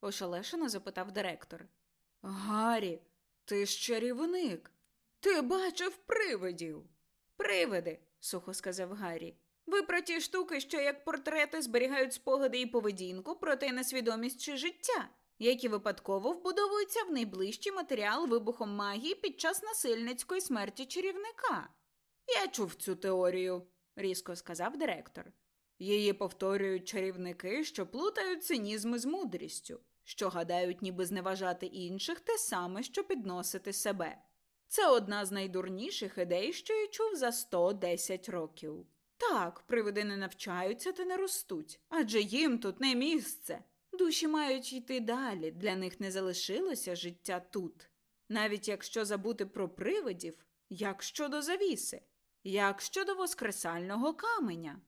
Ошелешено запитав директор. Гаррі, ти ж чарівник. Ти бачив привидів. Привиди, сухо сказав Гаррі. Ви про ті штуки, що як портрети зберігають спогади і поведінку, проте несвідомість чи життя, які випадково вбудовуються в найближчий матеріал вибухом магії під час насильницької смерті чарівника. Я чув цю теорію, різко сказав директор. Її повторюють чарівники, що плутають цинізми з мудрістю, що гадають, ніби зневажати інших те саме, що підносити себе. Це одна з найдурніших ідей, що я чув за 110 років. Так, привиди не навчаються та не ростуть, адже їм тут не місце. Душі мають йти далі, для них не залишилося життя тут. Навіть якщо забути про привидів, як щодо завіси, як щодо воскресального каменя.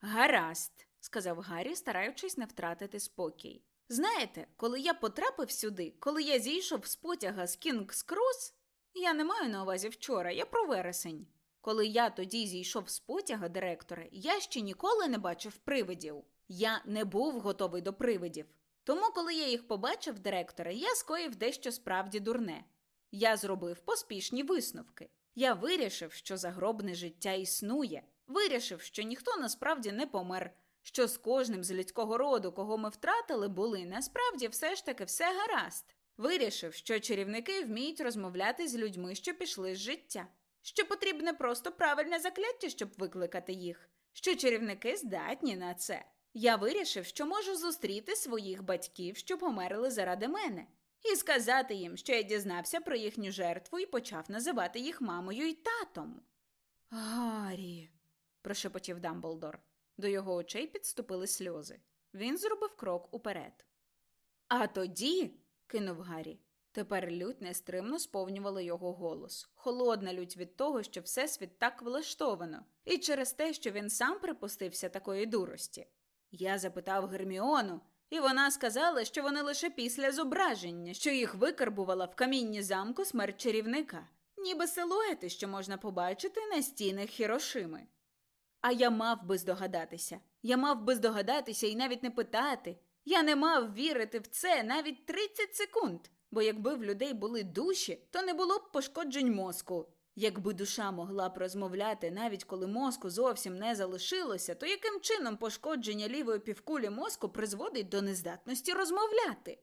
Гаразд, сказав Гаррі, стараючись не втратити спокій. Знаєте, коли я потрапив сюди, коли я зійшов з потяга з Кінгс Крос, я не маю на увазі вчора, я про вересень. Коли я тоді зійшов з потяга директора, я ще ніколи не бачив привидів. Я не був готовий до привидів. Тому, коли я їх побачив директора, я скоїв дещо справді дурне. Я зробив поспішні висновки. Я вирішив, що загробне життя існує, вирішив, що ніхто насправді не помер, що з кожним з людського роду, кого ми втратили, були насправді все ж таки все гаразд. Вирішив, що чарівники вміють розмовляти з людьми, що пішли з життя, що потрібне просто правильне закляття, щоб викликати їх, що чарівники здатні на це. Я вирішив, що можу зустріти своїх батьків, що померли заради мене, і сказати їм, що я дізнався про їхню жертву і почав називати їх мамою і татом. Гаррі, прошепотів Дамблдор. До його очей підступили сльози. Він зробив крок уперед. А тоді, кинув Гаррі. Тепер лють нестримно сповнювала його голос, холодна лють від того, що всесвіт так влаштовано, і через те, що він сам припустився такої дурості. Я запитав Герміону, і вона сказала, що вони лише після зображення, що їх викарбувала в камінні замку смерть чарівника, ніби силуети, що можна побачити на стінах Хірошими. А я мав би здогадатися. Я мав би здогадатися і навіть не питати. Я не мав вірити в це навіть 30 секунд, бо якби в людей були душі, то не було б пошкоджень мозку. Якби душа могла б розмовляти, навіть коли мозку зовсім не залишилося, то яким чином пошкодження лівої півкулі мозку призводить до нездатності розмовляти?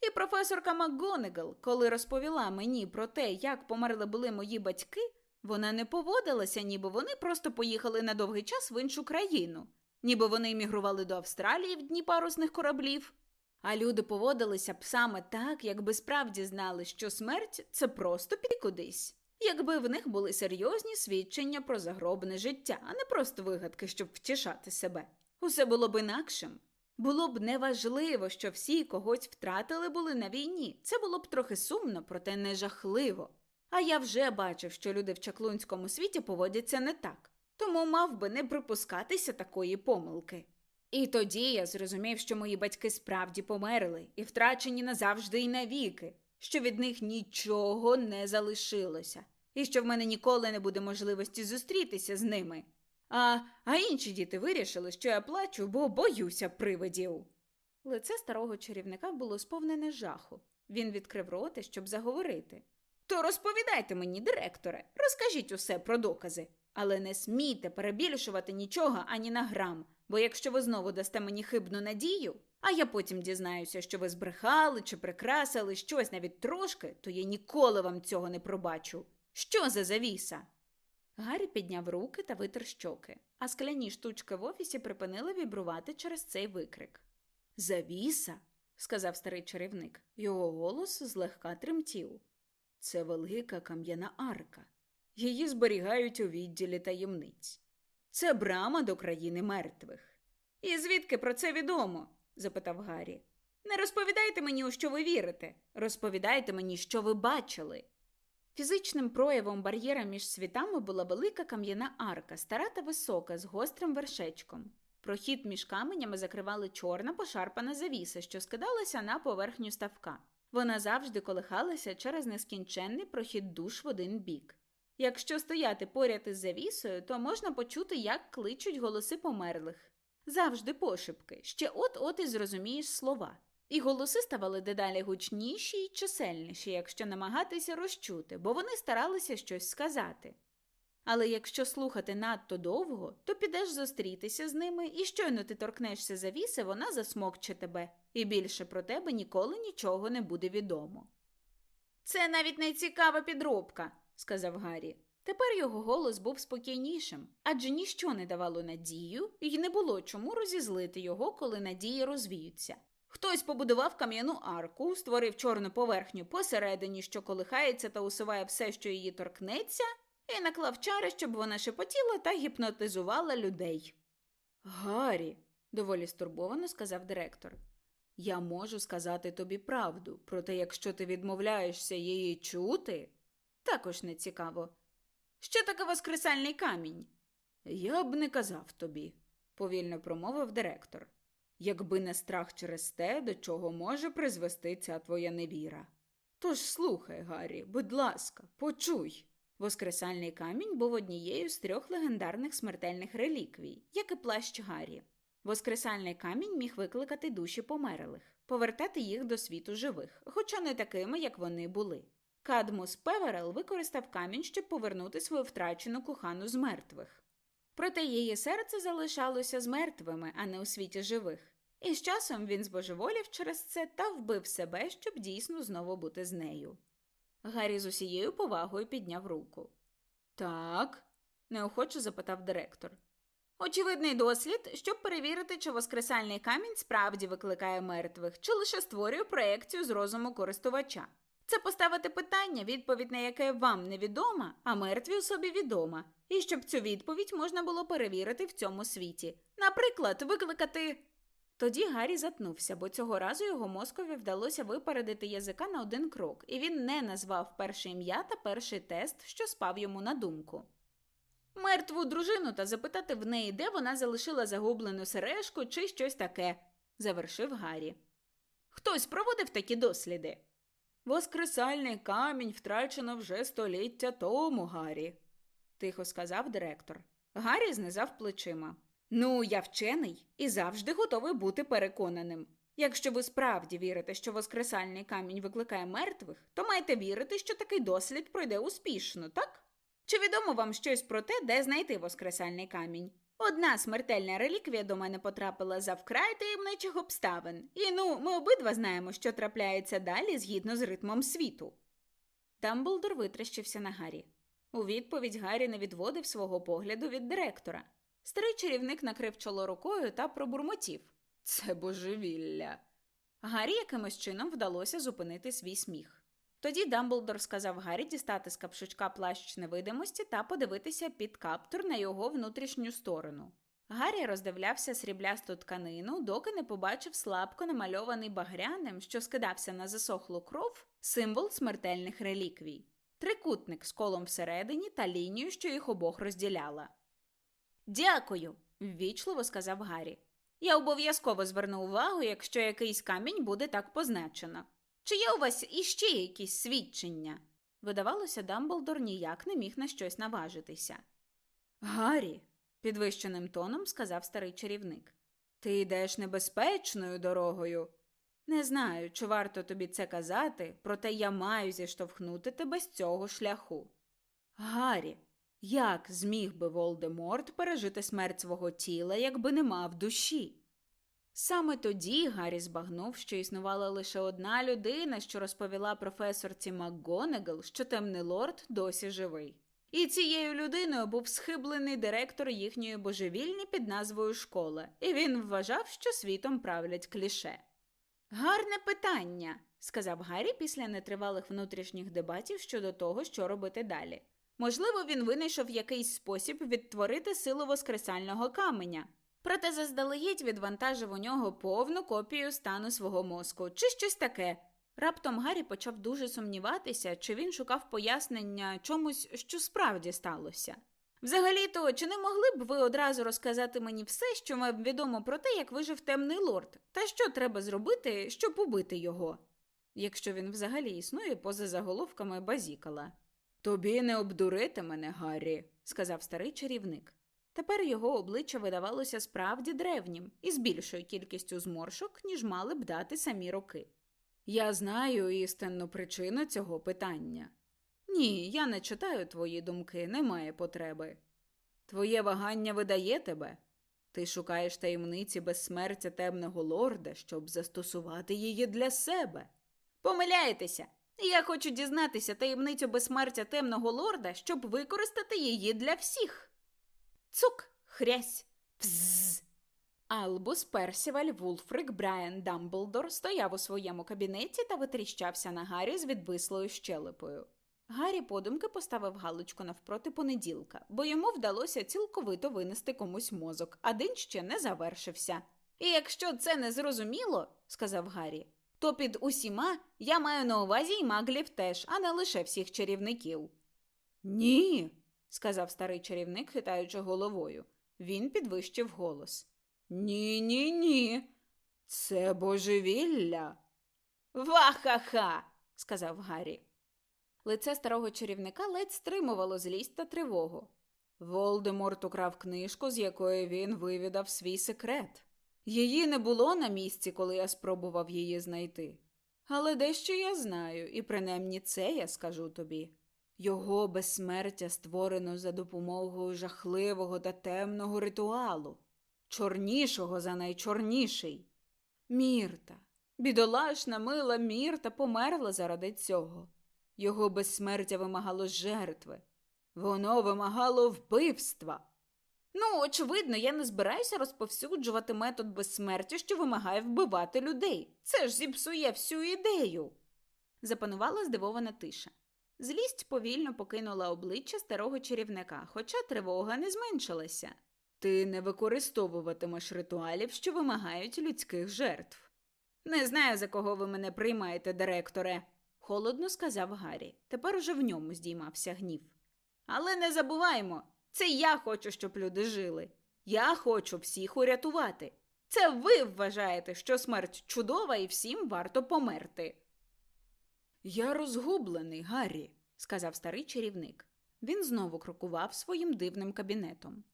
І професорка МакГонегал, коли розповіла мені про те, як померли були мої батьки, вона не поводилася, ніби вони просто поїхали на довгий час в іншу країну, ніби вони емігрували до Австралії в дні парусних кораблів. А люди поводилися б саме так, якби справді знали, що смерть це просто піти кудись. Якби в них були серйозні свідчення про загробне життя, а не просто вигадки, щоб втішати себе. Усе було б інакшим. Було б неважливо, що всі когось втратили були на війні. Це було б трохи сумно, проте не жахливо. А я вже бачив, що люди в чаклунському світі поводяться не так, тому мав би не припускатися такої помилки. І тоді я зрозумів, що мої батьки справді померли і втрачені назавжди і навіки, що від них нічого не залишилося, і що в мене ніколи не буде можливості зустрітися з ними. А, а інші діти вирішили, що я плачу, бо боюся привидів. Лице старого чарівника було сповнене жаху. Він відкрив роти, щоб заговорити. То розповідайте мені, директоре, розкажіть усе про докази, але не смійте перебільшувати нічого ані на грам, Бо якщо ви знову дасте мені хибну надію, а я потім дізнаюся, що ви збрехали чи прикрасили щось навіть трошки, то я ніколи вам цього не пробачу. Що за завіса? Гаррі підняв руки та витер щоки, а скляні штучки в офісі припинили вібрувати через цей викрик. Завіса, сказав старий чарівник. Його голос злегка тремтів. Це велика кам'яна арка. Її зберігають у відділі таємниць. Це брама до країни мертвих. І звідки про це відомо? запитав Гаррі. Не розповідайте мені, у що ви вірите. Розповідайте мені, що ви бачили. Фізичним проявом бар'єра між світами була велика кам'яна арка, стара та висока, з гострим вершечком. Прохід між каменями закривала чорна пошарпана завіса, що скидалася на поверхню ставка. Вона завжди колихалася через нескінченний прохід душ в один бік. Якщо стояти поряд із завісою, то можна почути, як кличуть голоси померлих. Завжди пошепки, ще от-от і зрозумієш слова. І голоси ставали дедалі гучніші й чисельніші, якщо намагатися розчути, бо вони старалися щось сказати. Але якщо слухати надто довго, то підеш зустрітися з ними, і щойно ти торкнешся завіси, вона засмокче тебе, і більше про тебе ніколи нічого не буде відомо. Це навіть не цікава підробка, сказав Гаррі. Тепер його голос був спокійнішим, адже ніщо не давало надію, і не було чому розізлити його, коли надії розвіються. Хтось побудував кам'яну арку, створив чорну поверхню посередині, що колихається та усуває все, що її торкнеться, і наклав чари, щоб вона шепотіла та гіпнотизувала людей. Гаррі, доволі стурбовано сказав директор. Я можу сказати тобі правду, проте якщо ти відмовляєшся її чути, також не цікаво. Що таке воскресальний камінь? Я б не казав тобі, повільно промовив директор. Якби не страх через те, до чого може призвести ця твоя невіра. Тож слухай, Гаррі, будь ласка, почуй. Воскресальний камінь був однією з трьох легендарних смертельних реліквій, як і плащ Гаррі. Воскресальний камінь міг викликати душі померлих, повертати їх до світу живих, хоча не такими, як вони були. Кадмус Певерел використав камінь, щоб повернути свою втрачену кохану з мертвих. Проте її серце залишалося з мертвими, а не у світі живих. І з часом він збожеволів через це та вбив себе, щоб дійсно знову бути з нею. Гаррі з усією повагою підняв руку. Так, неохоче запитав директор. Очевидний дослід, щоб перевірити, чи воскресальний камінь справді викликає мертвих, чи лише створює проекцію з розуму користувача. Це поставити питання, відповідь на яке вам невідома, а мертвій особі відома, і щоб цю відповідь можна було перевірити в цьому світі. Наприклад, викликати. Тоді Гаррі затнувся, бо цього разу його мозкові вдалося випередити язика на один крок, і він не назвав перше ім'я та перший тест, що спав йому на думку. Мертву дружину та запитати в неї, де вона залишила загублену сережку чи щось таке, завершив Гаррі. Хтось проводив такі досліди. Воскресальний камінь втрачено вже століття тому, Гаррі, тихо сказав директор. Гаррі знизав плечима. Ну, я вчений і завжди готовий бути переконаним. Якщо ви справді вірите, що воскресальний камінь викликає мертвих, то маєте вірити, що такий дослід пройде успішно, так? Чи відомо вам щось про те, де знайти воскресальний камінь? Одна смертельна реліквія до мене потрапила за вкрай таємничих обставин, і ну, ми обидва знаємо, що трапляється далі згідно з ритмом світу. Дамблдор витріщився на Гаррі. У відповідь Гаррі не відводив свого погляду від директора. Старий чарівник накрив чоло рукою та пробурмотів. Це божевілля. Гаррі якимось чином вдалося зупинити свій сміх. Тоді Дамблдор сказав Гаррі дістати з капшучка плащ невидимості та подивитися під каптур на його внутрішню сторону. Гаррі роздивлявся сріблясту тканину, доки не побачив слабко намальований багряним, що скидався на засохлу кров, символ смертельних реліквій, трикутник з колом всередині та лінію, що їх обох розділяла. Дякую, ввічливо сказав Гаррі. Я обов'язково зверну увагу, якщо якийсь камінь буде так позначено. Чи є у вас іще якісь свідчення? Видавалося, Дамблдор ніяк не міг на щось наважитися. Гаррі, підвищеним тоном сказав старий чарівник, ти йдеш небезпечною дорогою. Не знаю, чи варто тобі це казати, проте я маю зіштовхнути тебе з цього шляху. Гаррі, Як зміг би Волдеморт пережити смерть свого тіла, якби не мав душі? Саме тоді Гаррі збагнув, що існувала лише одна людина, що розповіла професорці МакГонагал, що темний лорд досі живий. І цією людиною був схиблений директор їхньої божевільні під назвою школа, і він вважав, що світом правлять кліше. Гарне питання, сказав Гаррі після нетривалих внутрішніх дебатів щодо того, що робити далі. Можливо, він винайшов якийсь спосіб відтворити силу воскресального каменя. Проте заздалегідь відвантажив у нього повну копію стану свого мозку, чи щось таке. Раптом Гаррі почав дуже сумніватися, чи він шукав пояснення чомусь, що справді сталося. Взагалі-то, чи не могли б ви одразу розказати мені все, що вам відомо про те, як вижив темний лорд, та що треба зробити, щоб убити його, якщо він взагалі існує поза заголовками базікала. Тобі не обдурити мене, Гаррі, сказав старий чарівник. Тепер його обличчя видавалося справді древнім і з більшою кількістю зморшок, ніж мали б дати самі роки. Я знаю істинну причину цього питання. Ні, я не читаю твої думки, немає потреби. Твоє вагання видає тебе. Ти шукаєш таємниці безсмертя темного лорда, щоб застосувати її для себе. Помиляєтеся. Я хочу дізнатися таємницю безсмертя темного лорда, щоб використати її для всіх. Цук, хрясь, пзз. Албус Персіваль Вулфрик Брайан Дамблдор стояв у своєму кабінеті та витріщався на Гаррі з відвислою щелепою. Гаррі подумки поставив галочку навпроти понеділка, бо йому вдалося цілковито винести комусь мозок, а день ще не завершився. І якщо це не зрозуміло, сказав Гаррі, то під усіма я маю на увазі й маглів теж, а не лише всіх чарівників. Ні, сказав старий чарівник, хитаючи головою. Він підвищив голос. Ні, ні, ні. Це божевілля. Ва-ха-ха, сказав Гаррі. Лице старого чарівника ледь стримувало злість та тривогу. Волдеморт украв книжку, з якої він вивідав свій секрет. Її не було на місці, коли я спробував її знайти. Але дещо я знаю, і принаймні це я скажу тобі. Його безсмертя створено за допомогою жахливого та темного ритуалу, чорнішого за найчорніший. Мірта, бідолашна, мила Мірта померла заради цього. Його безсмертя вимагало жертви, воно вимагало вбивства. Ну, очевидно, я не збираюся розповсюджувати метод безсмертя, що вимагає вбивати людей. Це ж зіпсує всю ідею. Запанувала здивована тиша. Злість повільно покинула обличчя старого чарівника, хоча тривога не зменшилася. Ти не використовуватимеш ритуалів, що вимагають людських жертв. Не знаю, за кого ви мене приймаєте, директоре, холодно сказав Гаррі. Тепер уже в ньому здіймався гнів. Але не забуваймо, це я хочу, щоб люди жили. Я хочу всіх урятувати. Це ви вважаєте, що смерть чудова і всім варто померти. Я розгублений, Гаррі, сказав старий чарівник. Він знову крокував своїм дивним кабінетом.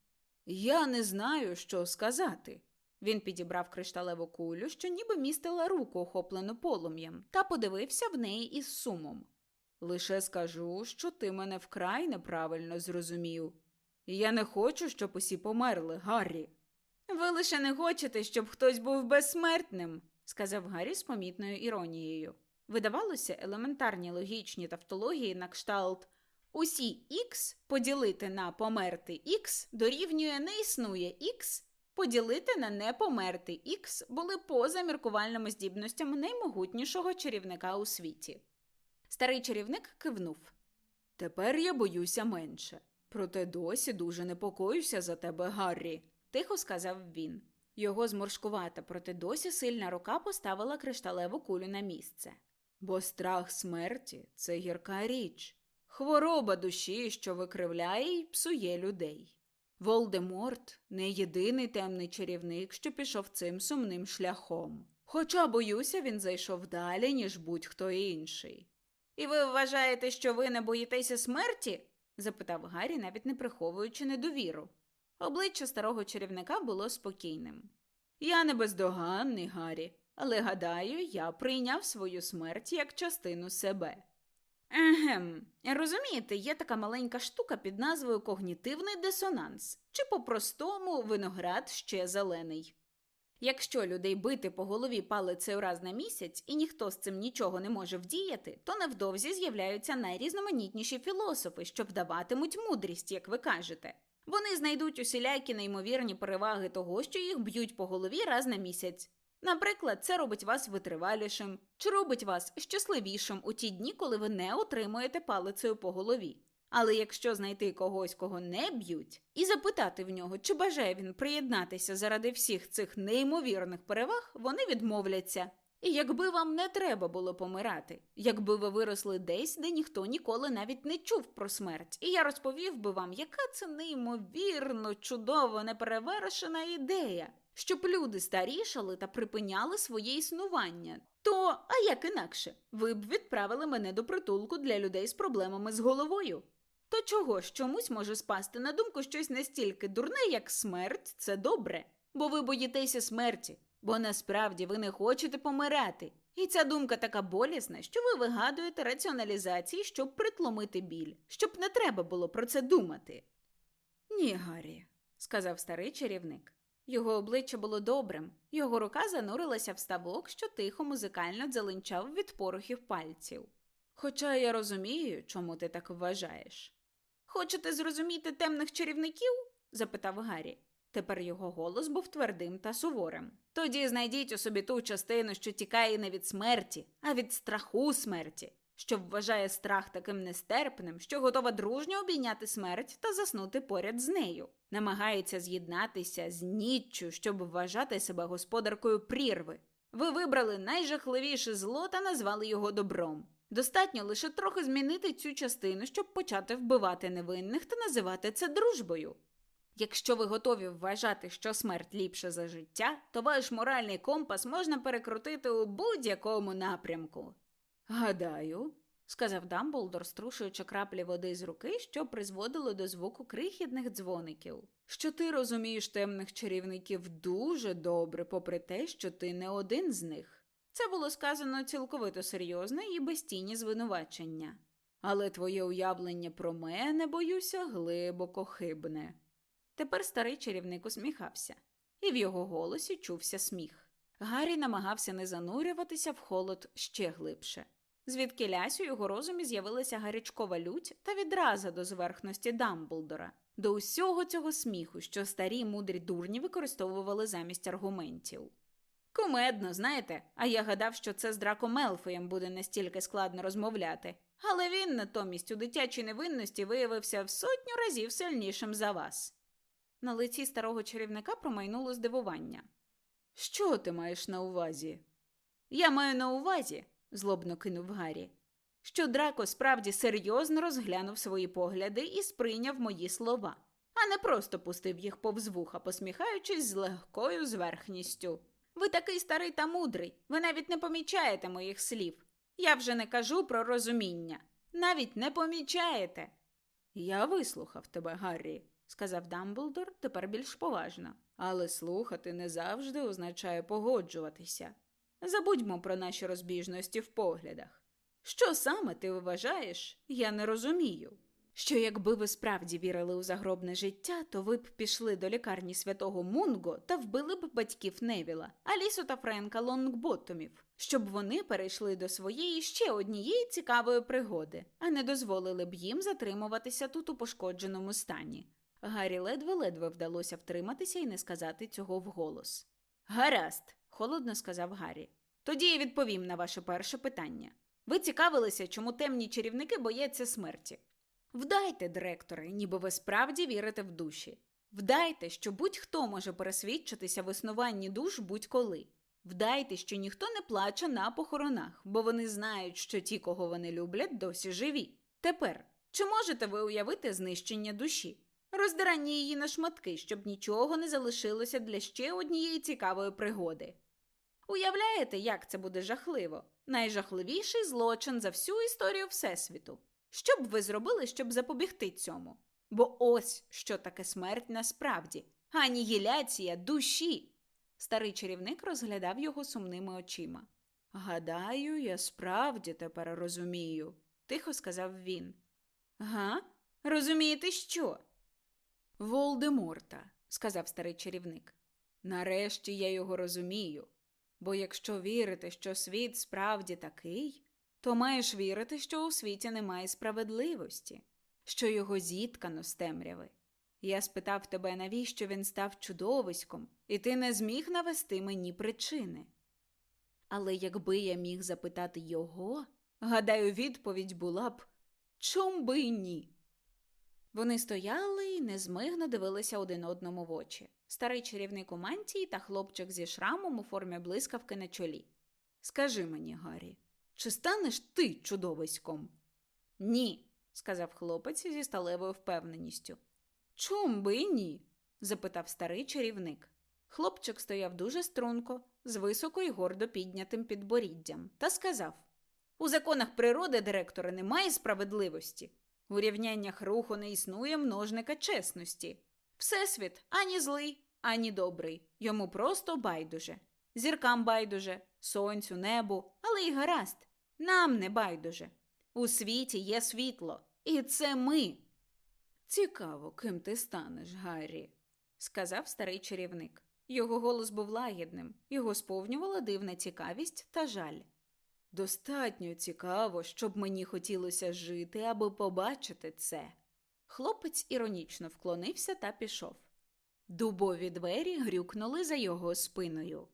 Я не знаю, що сказати. Він підібрав кришталеву кулю, що ніби містила руку, охоплену полум'ям, та подивився в неї із сумом. Лише скажу, що ти мене вкрай неправильно зрозумів. Я не хочу, щоб усі померли, Гаррі. Ви лише не хочете, щоб хтось був безсмертним, сказав Гаррі з помітною іронією. Видавалося, елементарні логічні тавтології на кшталт усі х поділити на померти х дорівнює не існує х, поділити на не померти х були поза міркувальними здібностями наймогутнішого чарівника у світі. Старий чарівник кивнув. Тепер я боюся менше. Проте досі дуже непокоюся за тебе, Гаррі, тихо сказав він. Його зморшкувата, проте досі сильна рука поставила кришталеву кулю на місце. Бо страх смерті це гірка річ, хвороба душі, що викривляє й псує людей. Волдеморт не єдиний темний чарівник, що пішов цим сумним шляхом. Хоча, боюся, він зайшов далі, ніж будь-хто інший. І ви вважаєте, що ви не боїтеся смерті? Запитав Гаррі, навіть не приховуючи недовіру. Обличчя старого чарівника було спокійним. Я не бездоганний, Гаррі, але гадаю, я прийняв свою смерть як частину себе. Егем, розумієте, є така маленька штука під назвою когнітивний дисонанс, чи по-простому виноград ще зелений. Якщо людей бити по голові палицею раз на місяць і ніхто з цим нічого не може вдіяти, то невдовзі з'являються найрізноманітніші філософи, що вдаватимуть мудрість, як ви кажете. Вони знайдуть усілякі неймовірні переваги того, що їх б'ють по голові раз на місяць. Наприклад, це робить вас витривалішим, чи робить вас щасливішим у ті дні, коли ви не отримуєте палицею по голові. Але якщо знайти когось, кого не б'ють, і запитати в нього, чи бажає він приєднатися заради всіх цих неймовірних переваг, вони відмовляться. І якби вам не треба було помирати, якби ви виросли десь, де ніхто ніколи навіть не чув про смерть, і я розповів би вам, яка це неймовірно чудово неперевершена ідея, щоб люди старішали та припиняли своє існування. То, а як інакше, ви б відправили мене до притулку для людей з проблемами з головою. То чого ж чомусь може спасти на думку щось настільки дурне, як смерть, це добре, бо ви боїтеся смерті, бо насправді ви не хочете помирати. І ця думка така болісна, що ви вигадуєте раціоналізації, щоб притломити біль, щоб не треба було про це думати. Ні, Гаррі, сказав старий чарівник. Його обличчя було добрим, його рука занурилася в ставок, що тихо музикально дзеленчав від порохів пальців. Хоча я розумію, чому ти так вважаєш. Хочете зрозуміти темних чарівників? запитав Гаррі. Тепер його голос був твердим та суворим. Тоді знайдіть у собі ту частину, що тікає не від смерті, а від страху смерті, що вважає страх таким нестерпним, що готова дружньо обійняти смерть та заснути поряд з нею, намагається з'єднатися з ніччю, щоб вважати себе господаркою прірви. Ви вибрали найжахливіше зло та назвали його добром. Достатньо лише трохи змінити цю частину, щоб почати вбивати невинних та називати це дружбою. Якщо ви готові вважати, що смерть ліпше за життя, то ваш моральний компас можна перекрутити у будь-якому напрямку. Гадаю, сказав Дамблдор, струшуючи краплі води з руки, що призводило до звуку крихітних дзвоників, що ти розумієш темних чарівників дуже добре, попри те, що ти не один з них. Це було сказано цілковито серйозно і без тіні звинувачення. Але твоє уявлення про мене, боюся, глибоко хибне. Тепер старий чарівник усміхався, і в його голосі чувся сміх. Гаррі намагався не занурюватися в холод ще глибше. Звідки лясь у його розумі з'явилася гарячкова лють та відраза до зверхності Дамблдора, до усього цього сміху, що старі мудрі дурні використовували замість аргументів. Кумедно, знаєте, а я гадав, що це з Драко Мелфоєм буде настільки складно розмовляти. Але він натомість у дитячій невинності виявився в сотню разів сильнішим за вас. На лиці старого чарівника промайнуло здивування. Що ти маєш на увазі? Я маю на увазі, злобно кинув Гаррі, що Драко справді серйозно розглянув свої погляди і сприйняв мої слова, а не просто пустив їх повз вуха, посміхаючись з легкою зверхністю. Ви такий старий та мудрий, ви навіть не помічаєте моїх слів. Я вже не кажу про розуміння. Навіть не помічаєте. Я вислухав тебе, Гаррі, сказав Дамблдор тепер більш поважно. Але слухати не завжди означає погоджуватися. Забудьмо про наші розбіжності в поглядах. Що саме ти вважаєш, я не розумію. Що якби ви справді вірили у загробне життя, то ви б пішли до лікарні святого Мунго та вбили б батьків Невіла, Алісу та Френка Лонгботтомів, щоб вони перейшли до своєї ще однієї цікавої пригоди, а не дозволили б їм затримуватися тут у пошкодженому стані. Гаррі ледве-ледве вдалося втриматися і не сказати цього вголос. Гаразд, холодно сказав Гаррі. Тоді я відповім на ваше перше питання. Ви цікавилися, чому темні чарівники бояться смерті. Вдайте, директоре, ніби ви справді вірите в душі. Вдайте, що будь-хто може пересвідчитися в існуванні душ будь-коли. Вдайте, що ніхто не плаче на похоронах, бо вони знають, що ті, кого вони люблять, досі живі. Тепер, чи можете ви уявити знищення душі? Роздирання її на шматки, щоб нічого не залишилося для ще однієї цікавої пригоди. Уявляєте, як це буде жахливо? Найжахливіший злочин за всю історію Всесвіту. Що б ви зробили, щоб запобігти цьому? Бо ось що таке смерть насправді анігіляція душі. Старий чарівник розглядав його сумними очима. Гадаю, я справді тепер розумію. Тихо сказав він. Га? Розумієте, що? Волдеморта, сказав старий чарівник. Нарешті я його розумію. Бо якщо вірити, що світ справді такий, то маєш вірити, що у світі немає справедливості, що його зіткано з темряви. Я спитав тебе, навіщо він став чудовиськом, і ти не зміг навести мені причини. Але якби я міг запитати його, гадаю, відповідь була б чом би ні. Вони стояли і незмигно дивилися один одному в очі. Старий чарівник у мантії та хлопчик зі шрамом у формі блискавки на чолі. Скажи мені, Гаррі, чи станеш ти чудовиськом? Ні, сказав хлопець зі сталевою впевненістю. Чом би й ні? запитав старий чарівник. Хлопчик стояв дуже струнко, з високо й гордо піднятим підборіддям, та сказав У законах природи, директоре, немає справедливості. У рівняннях руху не існує множника чесності. Всесвіт ані злий, ані добрий. Йому просто байдуже. Зіркам байдуже, сонцю, небу, але й гаразд. Нам не байдуже. У світі є світло, і це ми. Цікаво, ким ти станеш, Гаррі, сказав старий чарівник. Його голос був лагідним, його сповнювала дивна цікавість та жаль. Достатньо цікаво, щоб мені хотілося жити, аби побачити це. Хлопець іронічно вклонився та пішов. Дубові двері грюкнули за його спиною.